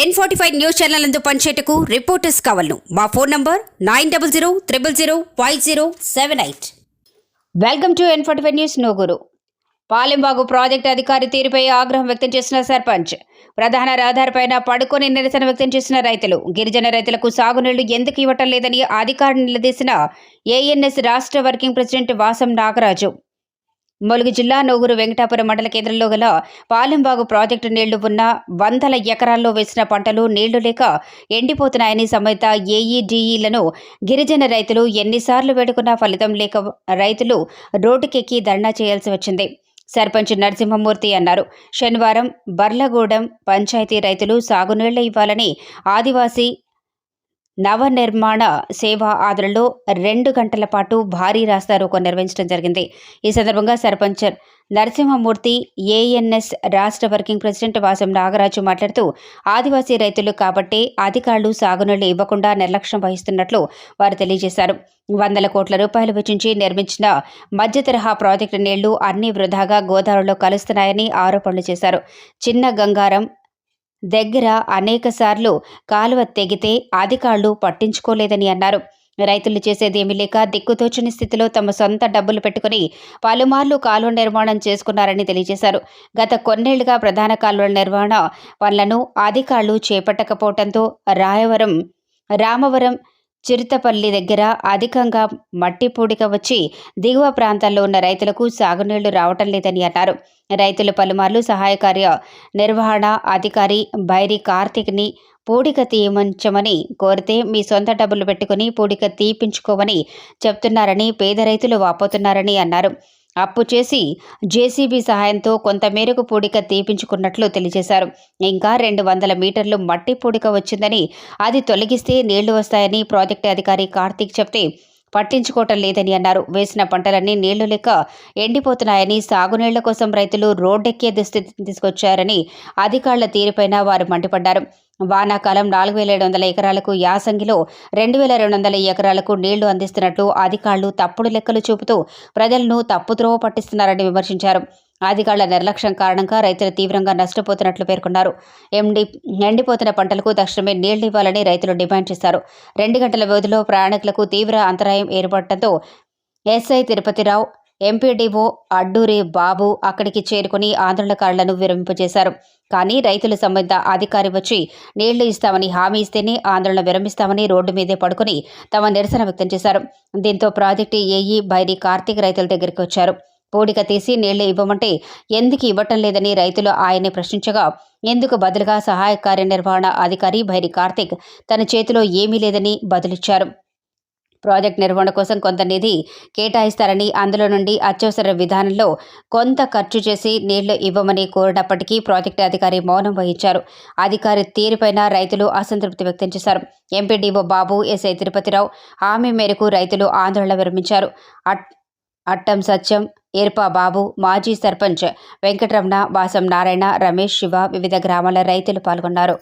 N forty five news channel అందు పనిచేయటకు reporters కావాలను. మా phone number nine double zero triple zero five zero seven eight welcome to N forty five news Nuguru Palemvagu project అధికారి తీరుపై ఆగ్రహం వ్యక్తం చేసిన సర్పంచ్. ప్రధాన రహదారిపైన పడుకొని నిరసన వ్యక్తం చేసిన రైతులు. గిరిజన రైతులకు సాగునీళ్ళు ఎందుకు ఇవ్వటం లేదని అధికారిని నిలదీసిన ఏఎన్ఎస్ రాష్ట్ర వర్కింగ్ ప్రెసిడెంట్ వాసం నాగరాజు. ములుగు జిల్లా నూగురు వెంకటాపురం మండల కేంద్రంలో గల పాలెంబాగు ప్రాజెక్టు నీళ్ళు ఉన్న వందల ఎకరాల్లో వేసిన పంటలు నీళ్ళు లేక ఎండిపోతున్నాయని సమేత ఏఈడీఈలను గిరిజన రైతులు ఎన్నిసార్లు వేడుకున్నా ఫలితం లేక రైతులు రోడ్డుకెక్కి ధర్నా చేయాల్సి వచ్చింది. సర్పంచ్ నరసింహమూర్తి అన్నారు. శనివారం బర్లగూడెం పంచాయతీ రైతులు సాగునీళ్ళు ఇవ్వాలని ఆదివాసీ నవనిర్మాణ సేవా ఆదరణలో రెండు గంటల పాటు భారీ రాస్తారోకో నిర్వహించడం జరిగింది. ఈ సందర్భంగా సర్పంచ్ నరసింహమూర్తి ఏఎన్ఎస్ రాష్ట్ర వర్కింగ్ ప్రెసిడెంట్ వాసం నాగరాజు మాట్లాడుతూ ఆదివాసీ రైతులు కాబట్టి అధికారులు సాగునీళ్ళు ఇవ్వకుండా నిర్లక్ష్యం వహిస్తున్నట్లు వారు తెలియజేశారు. వందల కోట్ల రూపాయలు వెచ్చించి నిర్మించిన మధ్య తరహా ప్రాజెక్టు నీళ్ళు అన్ని వృధాగా గోదావరిలో కలుస్తున్నాయని ఆరోపణలు చేశారు. చిన్న గంగారం దగ్గర అనేకసార్లు కాలువ తెగితే అధికారులు పట్టించుకోలేదని అన్నారు. రైతులు చేసేదేమీ లేక దిక్కుతోచని స్థితిలో తమ సొంత డబ్బులు పెట్టుకుని పలుమార్లు కాలువ నిర్మాణం చేసుకున్నారని తెలియజేశారు. గత కొన్నేళ్ళుగా ప్రధాన కాలువల నిర్వహణ పనులను అధికారులు చేపట్టకపోవడంతో రాయవరం రామవరం చిరుతపల్లి దగ్గర అధికంగా మట్టి పూడిక వచ్చి దిగువ ప్రాంతాల్లో ఉన్న రైతులకు సాగునీళ్ళు రావటం లేదని అన్నారు. రైతులు పలుమార్లు సహాయ కార్య నిర్వహణ అధికారి బైరి కార్తీక్ని పూడిక తీయమంచమని కోరితే మీ సొంత డబ్బులు పెట్టుకుని పూడిక తీపించుకోమని చెప్తున్నారని పేద రైతులు వాపోతున్నారని అన్నారు. అప్పు చేసి జేసీబీ సహాయంతో కొంతమేరకు పూడిక తీపించుకున్నట్లు తెలియజేశారు. ఇంకా రెండు వందల మీటర్లు మట్టి పూడిక వచ్చిందని అది తొలగిస్తే నీళ్ళు వస్తాయని ప్రాజెక్టు అధికారి కార్తీక్ చెప్తే పట్టించుకోవటం లేదని అన్నారు. వేసిన పంటలన్నీ నీళ్ళు లేక ఎండిపోతున్నాయని సాగునీళ్ళ కోసం రైతులు రోడ్డెక్కే దుస్థితిని తీసుకొచ్చారని అధికారుల తీరుపైన వారు మండిపడ్డారు. వానాకాలం నాలుగు వేల ఏడు వందల ఎకరాలకు యాసంగిలో రెండు వేల రెండు వందల ఎకరాలకు నీళ్ళు అందిస్తున్నట్లు అధికారులు తప్పుడు లెక్కలు చూపుతూ ప్రజలను తప్పుద్రోవ పట్టిస్తున్నారని విమర్శించారు. అధికారుల నిర్లక్ష్యం కారణంగా రైతులు తీవ్రంగా నష్టపోతున్నట్లు పేర్కొన్నారు. ఎండి ఎండిపోతున్న పంటలకు తక్షణమే నీళ్ళు ఇవ్వాలని రైతులు డిమాండ్ చేశారు. రెండు గంటల వ్యవధిలో ప్రయాణికులకు తీవ్ర అంతరాయం ఏర్పడటంతో ఎస్ఐ తిరుపతిరావు ఎంపీడీఓ అడ్డూరి బాబు అక్కడికి చేరుకుని ఆందోళనకారులను విరమింపజేశారు. కానీ రైతుల సంబంధిత అధికారి వచ్చి నీళ్ళు ఇస్తామని హామీ ఇస్తేనే ఆందోళన విరమిస్తామని రోడ్డు మీదే పడుకుని తమ నిరసన వ్యక్తం చేశారు. దీంతో ప్రాజెక్టు ఏఈ బైరి కార్తీక్ రైతుల దగ్గరికి వచ్చారు. పూడిక తీసి నీళ్ళు ఇవ్వమంటే ఎందుకు ఇవ్వటం లేదని రైతులు ఆయన్ని ప్రశ్నించగా ఎందుకు బదులుగా సహాయ కార్యనిర్వహణ అధికారి భైరి కార్తీక్ తన చేతిలో ఏమీ లేదని బదులిచ్చారు. ప్రాజెక్ట్ నిర్వహణ కోసం కొంత నిధి కేటాయిస్తారని అందులో నుండి అత్యవసర విధానంలో కొంత ఖర్చు చేసి నీళ్ళు ఇవ్వమని కోరినప్పటికీ ప్రాజెక్టు అధికారి మౌనం వహించారు. అధికారి తీరుపైన రైతులు అసంతృప్తి వ్యక్తం చేశారు. ఎంపీడీఓ బాబు ఎస్ఐ తిరుపతిరావు హామీ మేరకు రైతులు ఆందోళన విరమించారు. అట్ అట్టం సత్యం ఏర్పా బాబు మాజీ సర్పంచ్ వెంకటరమణ వాసం నారాయణ రమేష్ శివ వివిధ గ్రామాల రైతులు పాల్గొన్నారు.